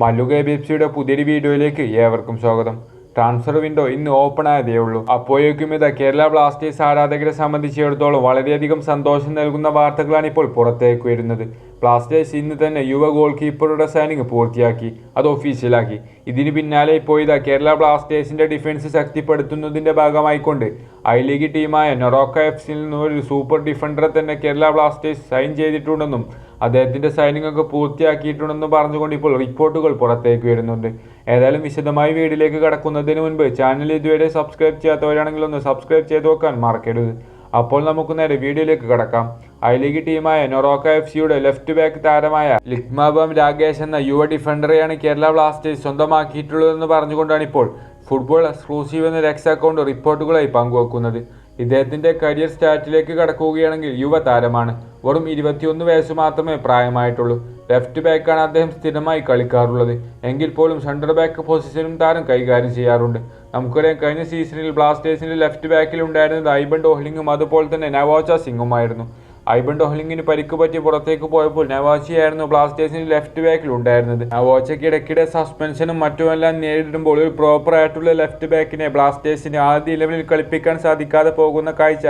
മല്ലുക B F സിയുടെ പുതിയൊരു വീഡിയോയിലേക്ക് ഏവർക്കും സ്വാഗതം. ട്രാൻസ്ഫർ വിൻഡോ ഇന്ന് ഓപ്പൺ ആയതേ ഉള്ളൂ. അപ്പോഴേക്കും ഇത് കേരള ബ്ലാസ്റ്റേഴ്സ് ആരാധകരെ സംബന്ധിച്ചിടത്തോളം വളരെയധികം സന്തോഷം നൽകുന്ന വാർത്തകളാണ് ഇപ്പോൾ പുറത്തേക്ക് വരുന്നത്. ബ്ലാസ്റ്റേഴ്സ് ഇന്ന് തന്നെ യുവ ഗോൾ കീപ്പറുടെ സൈനിങ് പൂർത്തിയാക്കി അത് ഒഫീഷ്യലാക്കി ഇതിന് പിന്നാലെ ഇപ്പോൾ ഇതാ കേരള ബ്ലാസ്റ്റേഴ്സിന്റെ ഡിഫൻസ് ശക്തിപ്പെടുത്തുന്നതിന്റെ ഭാഗമായിക്കൊണ്ട് ഐ ലീഗ് ടീമായ നൊറോക്ക എഫ് സിയിൽ നിന്നും ഒരു സൂപ്പർ ഡിഫൻഡറെ തന്നെ കേരള ബ്ലാസ്റ്റേഴ്സ് സൈൻ ചെയ്തിട്ടുണ്ടെന്നും അദ്ദേഹത്തിന്റെ സൈനിങ് ഒക്കെ പൂർത്തിയാക്കിയിട്ടുണ്ടെന്ന് പറഞ്ഞുകൊണ്ട് ഇപ്പോൾ റിപ്പോർട്ടുകൾ പുറത്തേക്ക് വരുന്നുണ്ട്. ഏതായാലും വിശദമായി വീഡിയോയിലേക്ക് കടക്കുന്നതിന് മുൻപ് ചാനൽ ഇതുവരെ സബ്സ്ക്രൈബ് ചെയ്യാത്തവരാണെങ്കിൽ ഒന്ന് സബ്സ്ക്രൈബ് ചെയ്ത് നോക്കാൻ മറക്കരുത്. അപ്പോൾ നമുക്ക് നേരെ വീഡിയോയിലേക്ക് കടക്കാം. ഐ ലീഗ് ടീമായ നൊറോക്ക എഫ് സിയുടെ ലെഫ്റ്റ് ബാക്ക് താരമായ ലിക്മാബം രാകേഷ് എന്ന യുവ ഡിഫൻഡറെയാണ് കേരള ബ്ലാസ്റ്റേഴ്സ് സ്വന്തമാക്കിയിട്ടുള്ളതെന്ന് പറഞ്ഞുകൊണ്ടാണ് ഇപ്പോൾ ഫുട്ബോൾ എക്സ്ക്ലൂസീവ് എന്ന രക്ഷ അക്കൗണ്ട് റിപ്പോർട്ടുകളായി പങ്കുവെക്കുന്നത്. ഇദ്ദേഹത്തിന്റെ കരിയർ സ്റ്റാറ്റിലേക്ക് കടക്കുകയാണെങ്കിൽ യുവ താരമാണ്. വെറും ഇരുപത്തിയൊന്ന് വയസ്സ് മാത്രമേ പ്രായമായിട്ടുള്ളൂ. ലെഫ്റ്റ് ബാക്കാണ് അദ്ദേഹം സ്ഥിരമായി കളിക്കാറുള്ളത്. എങ്കിൽ പോലും സെന്റർ ബാക്ക് പൊസിഷനും താരം കൈകാര്യം ചെയ്യാറുണ്ട്. നമുക്കറിയാം കഴിഞ്ഞ സീസണിൽ ബ്ലാസ്റ്റേഴ്സിന്റെ ലെഫ്റ്റ് ബാക്കിൽ ഉണ്ടായിരുന്നത് ഐബൺ ഡോഹ്ലിങ്ങും അതുപോലെ തന്നെ നവാച്ച സിംഗുമായിരുന്നു. ഐബൺ ഡോഹ്ലിങ്ങിന് പരിക്ക് പറ്റി പുറത്തേക്ക് പോയപ്പോൾ നവാച്ചിയായിരുന്നു ബ്ലാസ്റ്റേഴ്സിന് ലെഫ്റ്റ് ബാക്കിൽ ഉണ്ടായിരുന്നത്. നവാച്ചയ്ക്ക് ഇടയ്ക്കിടെ സസ്പെൻഷനും മറ്റുമെല്ലാം നേരിടുമ്പോൾ ഒരു പ്രോപ്പർ ആയിട്ടുള്ള ലെഫ്റ്റ് ബാക്കിനെ ബ്ലാസ്റ്റേഴ്സിന് ആദ്യ ഇലവനിൽ കളിപ്പിക്കാൻ സാധിക്കാതെ പോകുന്ന കാഴ്ച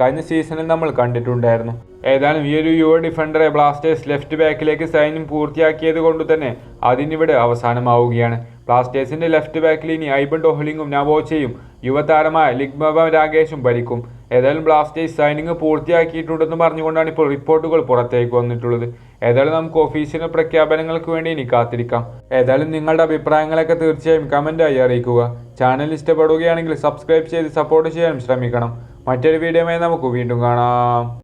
കഴിഞ്ഞ സീസണിൽ നമ്മൾ കണ്ടിട്ടുണ്ടായിരുന്നു. ഏതായാലും ഈ ഒരു യുവ ഡിഫൻഡറെ ബ്ലാസ്റ്റേഴ്സ് ലെഫ്റ്റ് ബാക്കിലേക്ക് സൈന്യം പൂർത്തിയാക്കിയത് കൊണ്ട് തന്നെ അതിനിവിടെ അവസാനമാവുകയാണ്. ബ്ലാസ്റ്റേഴ്സിന്റെ ലെഫ്റ്റ് ബാക്കിൽ ഇനി ഐബൺ ഡോഹ്ലിങ്ങും നവോച്ചയും യുവതാരമായ ലിഗ്മബ രാകേഷും ഭരിക്കും. ഏതായാലും ബ്ലാസ്റ്റേഴ്സ് സൈനിങ് പൂർത്തിയാക്കിയിട്ടുണ്ടെന്ന് പറഞ്ഞുകൊണ്ടാണ് ഇപ്പോൾ റിപ്പോർട്ടുകൾ പുറത്തേക്ക് വന്നിട്ടുള്ളത്. ഏതായാലും നമുക്ക് ഒഫീഷ്യൽ പ്രഖ്യാപനങ്ങൾക്ക് വേണ്ടി ഇനി കാത്തിരിക്കാം. ഏതായാലും നിങ്ങളുടെ അഭിപ്രായങ്ങളൊക്കെ തീർച്ചയായും കമന്റായി അറിയിക്കുക. ചാനൽ ഇഷ്ടപ്പെടുകയാണെങ്കിൽ സബ്സ്ക്രൈബ് ചെയ്ത് സപ്പോർട്ട് ചെയ്യാനും ശ്രമിക്കണം. മറ്റൊരു വീഡിയോയുമായി നമുക്ക് വീണ്ടും കാണാം.